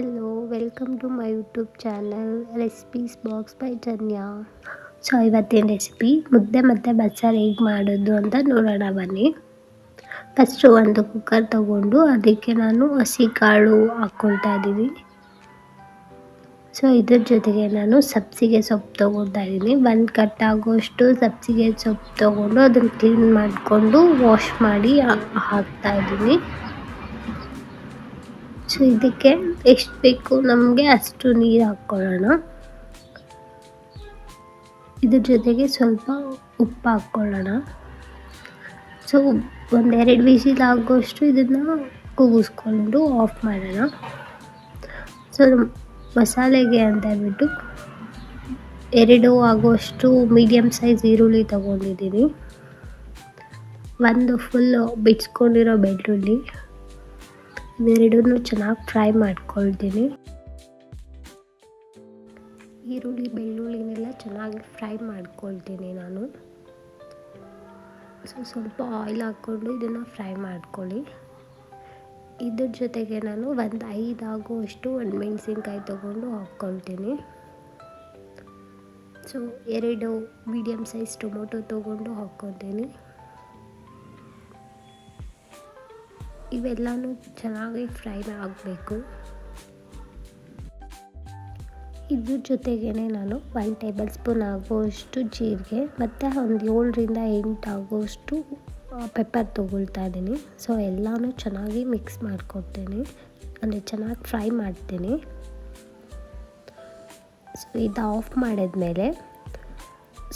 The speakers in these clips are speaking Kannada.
Hello welcome to my YouTube channel recipes box by Janya so ಇವತ್ತಿನ ರೆಸಿಪಿ ಮುದ್ದೆ ಮತ್ತು ಬಸ್ಸಾರು ಹೇಗೆ ಮಾಡೋದು ಅಂತ ನೋಡೋಣ ಬನ್ನಿ. ಫಸ್ಟು ಒಂದು ಕುಕ್ಕರ್ ತಗೊಂಡು ಅದಕ್ಕೆ ನಾನು ಹಸಿ ಕಾಳು ಹಾಕ್ಕೊಳ್ತಾ ಇದ್ದೀನಿ. ಸೊ ಇದ್ರ ಜೊತೆಗೆ ನಾನು ಸಬ್ಸಿಗೆ ಸೊಪ್ಪು ತೊಗೊಳ್ತಾ ಇದ್ದೀನಿ. ಒಂದು ಕಟ್ ಆಗೋಷ್ಟು ಸಬ್ಸಿಗೆ ಸೊಪ್ಪು ತೊಗೊಂಡು ಅದನ್ನು ಕ್ಲೀನ್ ಮಾಡಿಕೊಂಡು ವಾಶ್ ಮಾಡಿ ಹಾಕ್ತಾ ಇದ್ದೀನಿ. ಸೊ ಇದಕ್ಕೆ ಎಷ್ಟು ಬೇಕು? ನಮಗೆ ಅಷ್ಟು ನೀರು ಹಾಕ್ಕೊಳ್ಳೋಣ. ಇದ್ರ ಜೊತೆಗೆ ಸ್ವಲ್ಪ ಉಪ್ಪು ಹಾಕ್ಕೊಳ್ಳೋಣ. ಸೊ ಒಂದೆರಡು ವಿಸಿಲ್ ಆಗೋಷ್ಟು ಇದನ್ನು ಕೂಗಿಸ್ಕೊಂಡು ಆಫ್ ಮಾಡೋಣ. ಸೊ ಮಸಾಲೆಗೆ ಅಂತ ಹೇಳ್ಬಿಟ್ಟು ಎರಡು ಆಗೋಷ್ಟು ಮೀಡಿಯಮ್ ಸೈಜ್ ಈರುಳ್ಳಿ ತೊಗೊಂಡಿದ್ದೀನಿ. ಒಂದು ಫುಲ್ಲು ಬಿಡ್ಸ್ಕೊಂಡಿರೋ ಬೆಳ್ಳುಳ್ಳಿ. ಇವೆರಡನ್ನೂ ಚೆನ್ನಾಗಿ ಫ್ರೈ ಮಾಡ್ಕೊಳ್ತೀನಿ. ಈರುಳ್ಳಿ, ಬೆಳ್ಳುಳ್ಳಿನೆಲ್ಲ ಚೆನ್ನಾಗಿ ಫ್ರೈ ಮಾಡ್ಕೊಳ್ತೀನಿ ನಾನು. ಸೊ, ಸ್ವಲ್ಪ ಆಯಿಲ್ ಹಾಕ್ಕೊಂಡು ಇದನ್ನು ಫ್ರೈ ಮಾಡ್ಕೊಳ್ಳಿ. ಇದ್ರ ಜೊತೆಗೆ ನಾನು ಒಂದು ಐದು ಆಗುವಷ್ಟು ಒಂದು ಮೆಣಸಿನ್ಕಾಯಿ ತೊಗೊಂಡು ಹಾಕ್ಕೊಳ್ತೀನಿ. ಸೊ, ಎರಡು ಮೀಡಿಯಮ್ ಸೈಜ್ ಟೊಮೊಟೊ ತೊಗೊಂಡು ಹಾಕ್ಕೊತೀನಿ ಇವೆಲ್ಲನೂ ಚೆನ್ನಾಗಿ ಫ್ರೈ ಆಗಬೇಕು. ಇದ್ರ ಜೊತೆಗೇ ನಾನು ಒನ್ ಟೇಬಲ್ ಸ್ಪೂನ್ ಆಗುವಷ್ಟು ಜೀರಿಗೆ, ಮತ್ತು ಒಂದು ಏಳರಿಂದ ಎಂಟು ಆಗುವಷ್ಟು ಪೆಪ್ಪರ್ ತೊಗೊಳ್ತಾ ಇದ್ದೀನಿ. ಸೊ ಎಲ್ಲನೂ ಚೆನ್ನಾಗಿ ಮಿಕ್ಸ್ ಮಾಡ್ಕೊಡ್ತೀನಿ. ಅಂದರೆ ಚೆನ್ನಾಗಿ ಫ್ರೈ ಮಾಡ್ತೀನಿ. ಸೊ ಇದು ಆಫ್ ಮಾಡಿದ್ಮೇಲೆ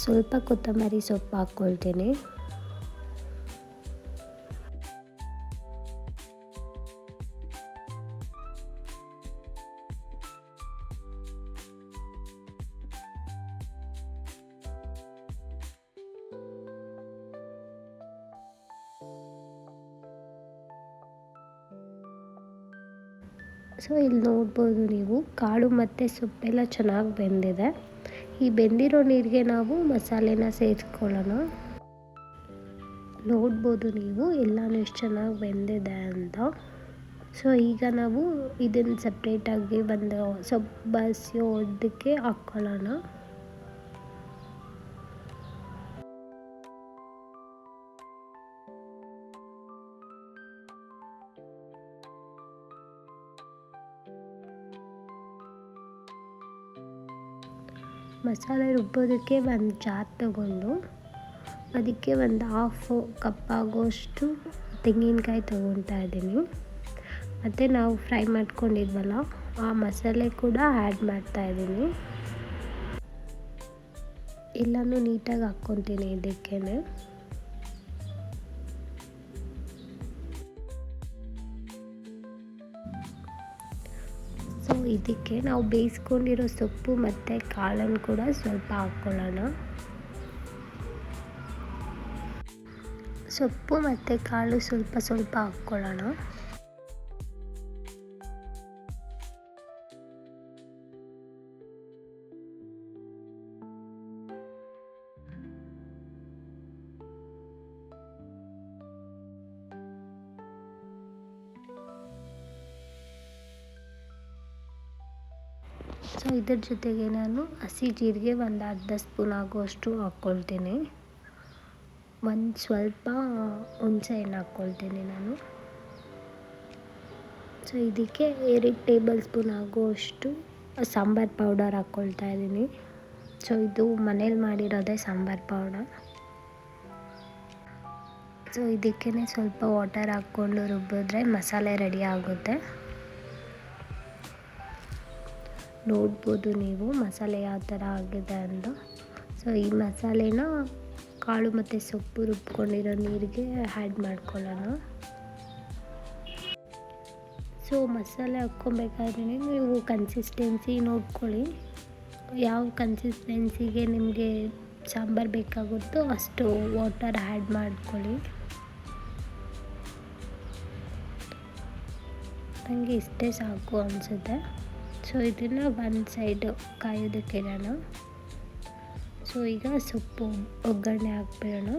ಸ್ವಲ್ಪ ಕೊತ್ತಂಬರಿ ಸೊಪ್ಪು ಹಾಕ್ಕೊಳ್ತೀನಿ ಸೊ ಇಲ್ಲಿ ನೋಡ್ಬೋದು ನೀವು ಕಾಳು ಮತ್ತು ಸೊಪ್ಪೆಲ್ಲ ಚೆನ್ನಾಗಿ ಬೆಂದಿದೆ. ಈ ಬೆಂದಿರೋ ನೀರಿಗೆ ನಾವು ಮಸಾಲೆನ ಸೇರಿಸ್ಕೊಳ್ಳೋಣ. ನೋಡ್ಬೋದು ನೀವು ಎಲ್ಲನೂ ಎಷ್ಟು ಚೆನ್ನಾಗಿ ಬೆಂದಿದೆ ಅಂತ. ಸೊ ಈಗ ನಾವು ಇದನ್ನು ಸಪ್ರೇಟಾಗಿ ಒಂದು ಸೊಪ್ಪು ಬಸಿಯೋದಕ್ಕೆ ಹಾಕ್ಕೊಳ್ಳೋಣ. ಮಸಾಲೆ ರುಬ್ಬೋದಕ್ಕೆ ಒಂದು ಜಾರ್ ತಗೊಂಡು ಅದಕ್ಕೆ ಒಂದು ಹಾಫ್ ಕಪ್ ಆಗೋಷ್ಟು ತೆಂಗಿನಕಾಯಿ ತೊಗೊತಾ ಇದ್ದೀನಿ. ಮತ್ತು ನಾವು ಫ್ರೈ ಮಾಡ್ಕೊಂಡಿದ್ವಲ್ಲ, ಆ ಮಸಾಲೆ ಕೂಡ ಆ್ಯಡ್ ಮಾಡ್ತಾಯಿದ್ದೀನಿ ಎಲ್ಲನೂ ನೀಟಾಗಿ ಹಾಕ್ಕೊತೀನಿ ಇದಕ್ಕೇ ಇದಕ್ಕೆ ನಾವು ಬೇಯಿಸ್ಕೊಂಡಿರೋ ಸೊಪ್ಪು ಮತ್ತು ಕಾಳನ್ನು ಕೂಡ ಸ್ವಲ್ಪ ಹಾಕ್ಕೊಳ್ಳೋಣ. ಸೊಪ್ಪು ಮತ್ತು ಕಾಳು ಸ್ವಲ್ಪ ಸ್ವಲ್ಪ ಹಾಕ್ಕೊಳ್ಳೋಣ. ಸೊ ಇದ್ರ ಜೊತೆಗೆ ನಾನು ಹಸಿ ಜೀರಿಗೆ ಒಂದು ಅರ್ಧ ಸ್ಪೂನ್ ಆಗುವಷ್ಟು ಹಾಕ್ಕೊಳ್ತೀನಿ. ಒಂದು ಸ್ವಲ್ಪ ಹುಣಸೆಹಣ್ಣು ಹಾಕ್ಕೊಳ್ತೀನಿ ನಾನು. ಸೊ ಇದಕ್ಕೆ ಎರಡು ಟೇಬಲ್ ಸ್ಪೂನ್ ಆಗುವಷ್ಟು ಸಾಂಬಾರು ಪೌಡರ್ ಹಾಕ್ಕೊಳ್ತಾ ಇದ್ದೀನಿ. ಸೊ ಇದು ಮನೇಲಿ ಮಾಡಿರೋದೇ ಸಾಂಬಾರು ಪೌಡರ್. ಸೊ ಇದಕ್ಕೇ ಸ್ವಲ್ಪ ವಾಟರ್ ಹಾಕ್ಕೊಂಡು ರುಬ್ಬಿದ್ರೆ ಮಸಾಲೆ ರೆಡಿ ಆಗುತ್ತೆ. ನೋಡ್ಬೋದು ನೀವು, ಮಸಾಲೆ ಯಾವ ಥರ ಆಗಿದೆ ಅಂತ. ಸೊ ಈ ಮಸಾಲೆನ ಕಾಳು ಮತ್ತು ಸೊಪ್ಪು ರುಬ್ಕೊಂಡಿರೋ ನೀರಿಗೆ ಆ್ಯಡ್ ಮಾಡ್ಕೊಳ್ಳೋಣ. ಸೊ ಮಸಾಲೆ ಹಾಕ್ಕೊಬೇಕಾದ್ರೆ ನೀವು ಕನ್ಸಿಸ್ಟೆನ್ಸಿ ನೋಡ್ಕೊಳ್ಳಿ. ಯಾವ ಕನ್ಸಿಸ್ಟೆನ್ಸಿಗೆ ನಿಮಗೆ ಸಾಂಬಾರು ಬೇಕಾಗುತ್ತೋ ಅಷ್ಟು ವಾಟರ್ ಆ್ಯಡ್ ಮಾಡ್ಕೊಳ್ಳಿ. ನನಗೆ ಇಷ್ಟೇ ಸಾಕು ಅನಿಸುತ್ತೆ. ಸೊ ಇದನ್ನು ಒಂದು ಸೈಡು ಕಾಯೋದಕ್ಕೆ ನಾನು. ಸೊ ಈಗ ಸೊಪ್ಪು ಒಗ್ಗರಣೆ ಹಾಕ್ಬಿಡೋಣ.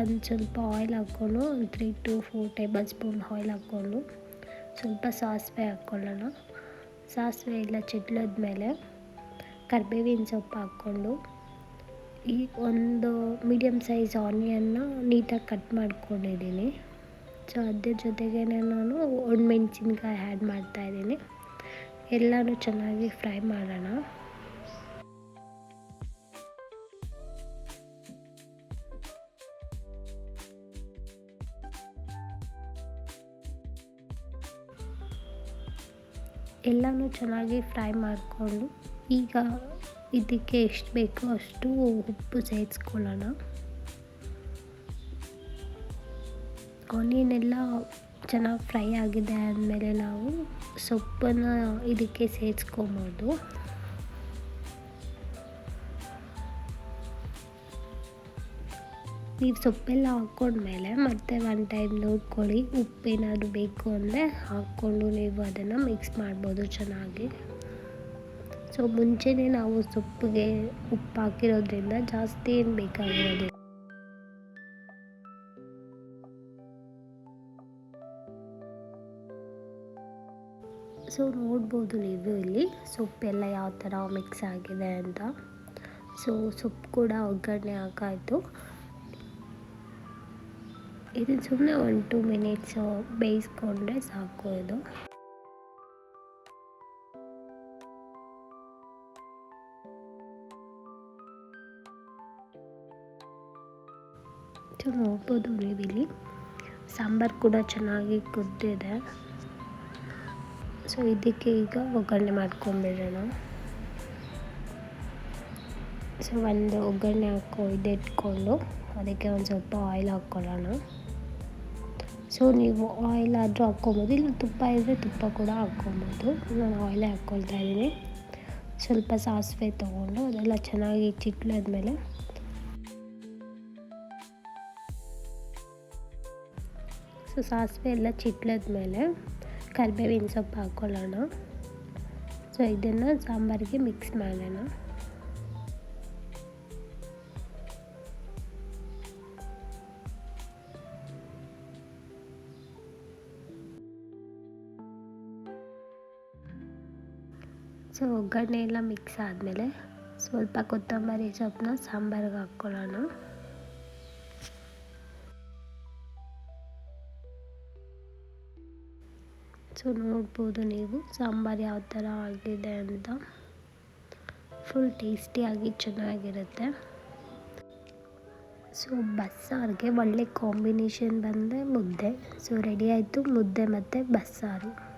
ಒಂದು ಸ್ವಲ್ಪ ಆಯಿಲ್ ಹಾಕ್ಕೊಂಡು ಒಂದು three to four tablespoon oil ಹಾಕ್ಕೊಂಡು ಸ್ವಲ್ಪ ಸಾಸಿವೆ ಹಾಕ್ಕೊಳ್ಳೋಣ. ಸಾಸಿವೆ ಎಲ್ಲ ಚಿಟ್ಲದ್ಮೇಲೆ ಕರ್ಬೇವಿನ ಸೊಪ್ಪು ಹಾಕ್ಕೊಂಡು ಈ ಒಂದು ಮೀಡಿಯಮ್ ಸೈಜ್ ಆನಿಯನ್ನ ನೀಟಾಗಿ ಕಟ್ ಮಾಡ್ಕೊಂಡಿದ್ದೀನಿ. ಸೊ ಅದ್ರ ಜೊತೆಗೆ ನಾನು ಒಣಮೆಣ್ಸಿನ್ಕಾಯಿ ಆ್ಯಡ್ ಮಾಡ್ತಾಯಿದ್ದೀನಿ ಎಲ್ಲನೂ ಚೆನ್ನಾಗಿ ಫ್ರೈ ಮಾಡೋಣ. ಎಲ್ಲನೂ ಚೆನ್ನಾಗಿ ಫ್ರೈ ಮಾಡಿಕೊಂಡು ಈಗ ಇದಕ್ಕೆ ಎಷ್ಟು ಬೇಕೋ ಅಷ್ಟು ಉಪ್ಪು ಸೇರಿಸ್ಕೊಳ್ಳೋಣ. ಆನಿಯನ್ ಚೆನ್ನಾಗಿ ಫ್ರೈ ಆಗಿದೆ ಅಂದಮೇಲೆ ನಾವು ಸೊಪ್ಪನ್ನು ಇದಕ್ಕೆ ಸೇರಿಸ್ಕೊಬೋದು. ನೀವು ಸೊಪ್ಪೆಲ್ಲ ಹಾಕ್ಕೊಂಡ್ಮೇಲೆ ಮತ್ತೆ ಒನ್ ಟೈಮ್ ನೋಡ್ಕೊಳ್ಳಿ ಉಪ್ಪೇನಾದರೂ ಬೇಕು ಅಂದರೆ ಹಾಕ್ಕೊಂಡು ನೀವು ಅದನ್ನು ಮಿಕ್ಸ್ ಮಾಡ್ಬೋದು ಚೆನ್ನಾಗಿ. ಸೊ ಮುಂಚೆನೇ ನಾವು ಸೊಪ್ಪಿಗೆ ಉಪ್ಪು ಹಾಕಿರೋದ್ರಿಂದ ಜಾಸ್ತಿ ಏನು ಬೇಕಾಗಿರೋದು ಸೊ ನೋಡ್ಬೋದು ನೀವು ಇಲ್ಲಿ. ಸೊಪ್ಪೆಲ್ಲ ಯಾವ ಥರ ಮಿಕ್ಸ್ ಆಗಿದೆ ಅಂತ. ಸೊ ಸೊಪ್ಪು ಕೂಡ ಒಗ್ಗರಣೆ ಹಾಕಾಯಿತು ಇದನ್ನು ಸುಮ್ಮನೆ ಒನ್ ಟು ಮಿನಿಟ್ಸ್ ಬೇಯಿಸ್ಕೊಂಡ್ರೆ ಸಾಕು ಇದು. ನೋಡ್ಬೋದು ನೋಡ್ಬೋದು ನೀವಿಲ್ಲಿ ಸಾಂಬಾರು ಕೂಡ ಚೆನ್ನಾಗಿ ಕುದ್ದಿದೆ. ಸೊ ಇದಕ್ಕೆ ಈಗ ಒಗ್ಗರಣೆ ಮಾಡ್ಕೊಂಬಿಡೋಣ. ಸೊ ಒಂದು ಒಗ್ಗರಣೆ ಹಾಕೋ ಇದಿಟ್ಕೊಂಡು ಅದಕ್ಕೆ ಒಂದು ಸ್ವಲ್ಪ ಆಯಿಲ್ ಹಾಕ್ಕೊಳ್ಳೋಣ. ಸೊ ನೀವು ಆಯಿಲ್ ಆದರೂ ಹಾಕ್ಕೊಬೋದು, ಇಲ್ಲ ತುಪ್ಪ ಇದ್ದರೆ ತುಪ್ಪ ಕೂಡ ಹಾಕ್ಕೊಬೋದು. ನಾನು ಆಯಿಲೇ ಹಾಕ್ಕೊಳ್ತಾ ಇದ್ದೀನಿ. ಸ್ವಲ್ಪ ಸಾಸಿವೆ ತೊಗೊಂಡು, ಅದೆಲ್ಲ ಚೆನ್ನಾಗಿ ಚಿಟ್ಲಾದ್ಮೇಲೆ ಸೊ ಸಾಸಿವೆ ಎಲ್ಲ ಚಿಟ್ಲಾದ್ಮೇಲೆ ಕರಿಬೇವಿನ ಸೊಪ್ಪು ಹಾಕ್ಕೊಳ್ಳೋಣ ಸೊ ಇದನ್ನು ಸಾಂಬಾರಿಗೆ ಮಿಕ್ಸ್ ಮಾಡೋಣ. ಸೊ ಒಗ್ಗರಣೆ ಎಲ್ಲ ಮಿಕ್ಸ್ ಆದಮೇಲೆ ಸ್ವಲ್ಪ ಕೊತ್ತಂಬರಿ ಸೊಪ್ಪನ್ನ ಸಾಂಬಾರಿಗೆ ಹಾಕ್ಕೊಳ್ಳೋಣ ಸೊ ನೋಡ್ಬೋದು ನೀವು. ಸಾಂಬಾರು ಯಾವ ಥರ ಆಗಿದೆ ಅಂತ. ಫುಲ್ ಟೇಸ್ಟಿಯಾಗಿ ಚೆನ್ನಾಗಿರುತ್ತೆ. ಸೊ ಬಸ್ಸಾರಿಗೆ ಒಳ್ಳೆ ಕಾಂಬಿನೇಷನ್ ಬಂದರೆ ಮುದ್ದೆ. ಸೊ ರೆಡಿ ಆಯಿತು ಮುದ್ದೆ ಮತ್ತು ಬಸ್ಸಾರು.